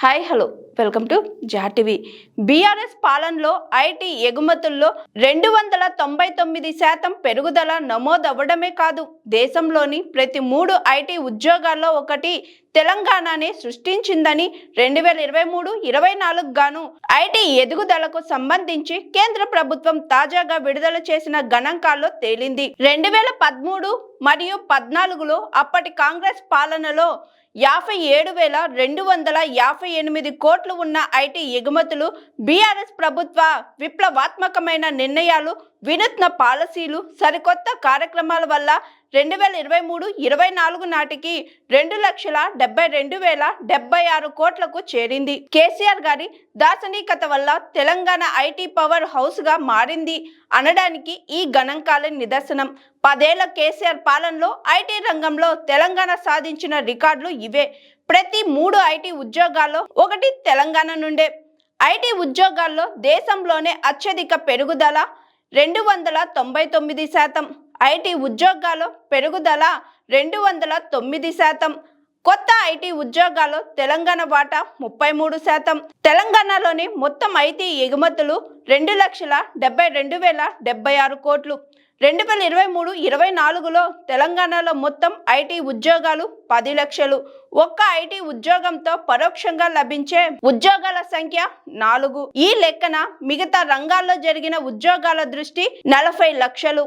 Hi hello welcome to జాటివి BRS పాలనలో IT ఎగుమతుల్లో రెండు వందల తొంభై తొమ్మిది శాతం పెరుగుదల నమోదవ్వడమే కాదు దేశంలోని ప్రతి మూడు ఐటీ ఉద్యోగాల్లో ఒకటి తెలంగాణనే సృష్టించిందని రెండు వేల ఇరవై మూడు ఇరవై నాలుగు గాను ఐటీ ఎదుగుదలకు సంబంధించి కేంద్ర ప్రభుత్వం తాజాగా విడుదల చేసిన గణాంకాల్లో తేలింది. రెండు వేల పదమూడు మరియు పద్నాలుగులో అప్పటి కాంగ్రెస్ పాలనలో యాభై ఏడు వేల రెండు వందల యాభై ఎనిమిది కోట్లు ఉన్న ఐటీ ఎగుమతులు బీఆర్ఎస్ ప్రభుత్వ విప్లవాత్మకమైన నిర్ణయాలు వినూత్న పాలసీలు సరికొత్త కార్యక్రమాల వల్ల రెండు వేల ఇరవై మూడు ఇరవై నాలుగు నాటికి రెండు లక్షల డెబ్బై రెండు వేల డెబ్బై ఆరు కోట్లకు చేరింది. కేసీఆర్ గారి దార్శనికత వల్ల తెలంగాణ ఐటీ పవర్ హౌస్గా మారింది అనడానికి ఈ గణాంకాల నిదర్శనం. పదేళ్ళ కేసీఆర్ పాలనలో ఐటీ రంగంలో తెలంగాణ సాధించిన రికార్డులు ఇవే. ప్రతి మూడు ఐటీ ఉద్యోగాల్లో ఒకటి తెలంగాణ నుండే. ఐటీ ఉద్యోగాల్లో దేశంలోనే అత్యధిక పెరుగుదల రెండు వందల తొంభై తొమ్మిది శాతం. ఐటీ ఉద్యోగాల్లో పెరుగుదల రెండు వందల తొమ్మిది శాతం. కొత్త ఐటీ ఉద్యోగాల్లో తెలంగాణ వాటా ముప్పై మూడు శాతం. తెలంగాణలోని మొత్తం ఐటీ ఎగుమతులు రెండు లక్షల డెబ్బై రెండు వేల డెబ్బై ఆరు కోట్లు. రెండు వేల ఇరవై మూడు ఇరవై నాలుగులో తెలంగాణలో మొత్తం ఐటీ ఉద్యోగాలు పది లక్షలు. ఒక్క ఐటీ ఉద్యోగంతో పరోక్షంగా లభించే ఉద్యోగాల సంఖ్య నాలుగు. ఈ లెక్కన మిగతా రంగాల్లో జరిగిన ఉద్యోగాల దృష్టి నలభై లక్షలు.